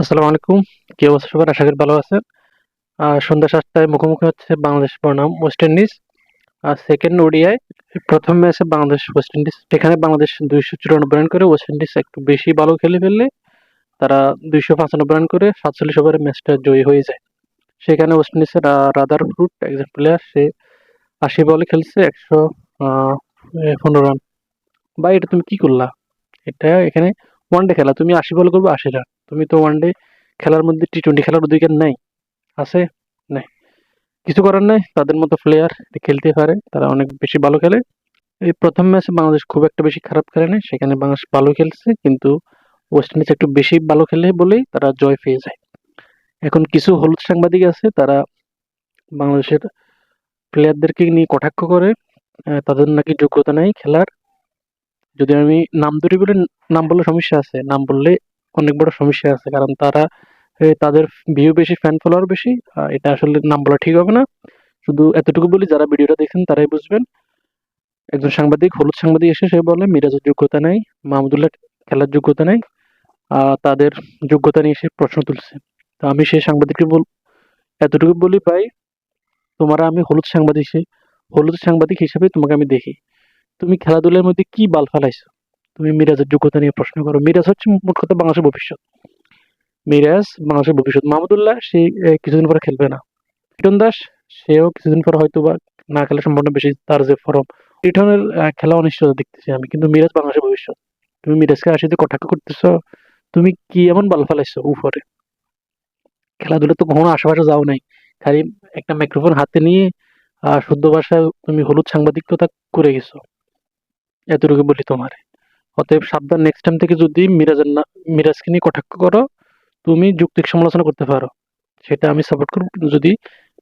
আসসালামু আলাইকুম। কি অবস্থা সবার? আশা করি ভালো আছেন। সন্ধ্যা সাতটায় মুখোমুখি হচ্ছে বাংলাদেশ বনাম ওয়েস্ট ইন্ডিজ আর সেকেন্ড ওডিআই প্রথম ম্যাচে বাংলাদেশ ওয়েস্ট ইন্ডিজ সেখানে বাংলাদেশ দুইশো চুরানব্বই রান করে ওয়েস্ট ইন্ডিজ একটু বেশি ভালো খেলে ফেললে তারা দুইশো পঁচানব্বই রান করে সাতচল্লিশ ওভারে ম্যাচটা জয়ী হয়ে যায়। সেখানে ওয়েস্ট ইন্ডিজের রাদার ফ্রুট একজন প্লেয়ার সে আশি বলে খেলছে, একশো পনেরো রান বা এটা তুমি কি করলা? এটা এখানে ওয়ান ডে খেলা, তুমি আশি বল করবে, আশি রান তুমি তো ওয়ানডে খেলার মধ্যে টি টোয়েন্টি খেলার অধিকার নাই। আছে? নাই। কিছু করার নাই? তাদের মতো প্লেয়ার খেলতে পারে। তারা অনেক বেশি ভালো খেলে। এই প্রথম ম্যাচে বাংলাদেশ খুব একটা বেশি খারাপ খেলে না সেখানে বাংলাদেশ ভালো খেলছে, কিন্তু ওয়েস্ট ইন্ডিজ একটু বেশি ভালো খেলে বলেই তারা জয় পেয়ে যায়। এখন কিছু হলুদ সাংবাদিক আছে, তারা বাংলাদেশের প্লেয়ারদেরকে নিয়ে কটাক্ষ করে। তাদের নাকি যোগ্যতা নাই খেলার। যদি আমি নাম ধরি বলে, নাম বললে সমস্যা আছে। নাম বললে অনেক বড় সমস্যা আছে, কারণ তারা তাদের ভিউ বেশি ফ্যান ফলোয়ার বেশি এটা আসলে নাম বলা ঠিক হবে না। শুধু এতটুকু বলি, যারা ভিডিওটা দেখছেন তারাই বুঝবেন। একজন সাংবাদিক, হলুদ সাংবাদিক এসে, সে বলে মিরাজের যোগ্যতা নাই, মাহমুদুল্লাহ খেলার যোগ্যতা নাই। তাদের যোগ্যতা নিয়ে সে প্রশ্ন তুলছে। তো আমি সেই সাংবাদিককে বল, এতটুকু বলি ভাই, তোমার আমি হলুদ সাংবাদিক হলুদ সাংবাদিক হিসেবে তোমাকে আমি দেখি। তুমি খেলাধুলার মধ্যে কি বাল ফেলাইছো? তুমি মিরাজের যোগ্যতা নিয়ে প্রশ্ন করো। মিরাজ হচ্ছে মোট কথা বাংলাদেশের ভবিষ্যৎ। মিরাজ বাংলাদেশের ভবিষ্যৎ। মাহমুদুল্লাহ সে কিছুদিন পরে খেলবে না। লিটন দাস সেও কিছুদিন পরে হয়তো বা না খেলার সম্ভাবনা বেশি। তার যে ফরম লিটনের খেলা অনিশ্চয়তা দেখতেছি আমি। কিন্তু মিরাজ বাংলাদেশের ভবিষ্যৎ। তুমি মিরাজকে আসিতে কটাক্ষ করতেছো? তুমি কি এমন বাল ফেলাইছো উপরে? খেলাধুলা তো কখনো আশেপাশে যাও নাই। খালি একটা মাইক্রোফোন হাতে নিয়ে আহ, শুদ্ধ ভাষায় তুমি হলুদ সাংবাদিকতা করে গেছো। এতটুকু বলি তোমার। অতএব সাবধান নেক্সট টাইম থেকে যদি মিরাজের না, মিরাজকে নিয়ে কটাক্ষ করো, তুমি যুক্তিক সমালোচনা করতে পারো। সেটা আমি সাপোর্ট করব। কিন্তু যদি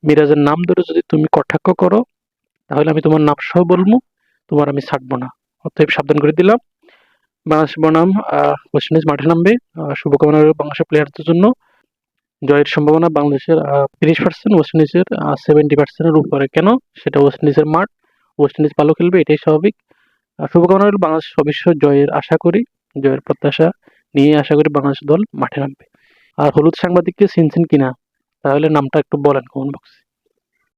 মিরাজের নাম ধরে যদি তুমি কটাক্ষ করো, তাহলে আমি তোমার নাম সহ বলব, তোমার আমি ছাড়বো না। অতএব সাবধান করে দিলাম। বাংলাদেশ বনাম ওয়েস্ট ইন্ডিজ মাঠে নামবে। শুভকামনা রইল বাংলাদেশের প্লেয়ারদের জন্য। জয়ের সম্ভাবনা বাংলাদেশের তিরিশ পার্সেন্ট ওয়েস্ট ইন্ডিজের সেভেন্টি পার্সেন্টের উপরে। কেন? সেটা ওয়েস্ট ইন্ডিজের মাঠ। ওয়েস্ট ইন্ডিজ ভালো খেলবে, এটাই স্বাভাবিক। শুভকামনা রইল বাংলাদেশ অবশ্য জয়ের আশা করি, জয়ের প্রত্যাশা নিয়ে আশা করি বাংলাদেশ দল মাঠে নামবে। আর হলুদ সাংবাদিককে চিনছেন কিনা, তাহলে নামটা একটু বলেন কমেন্ট বক্সে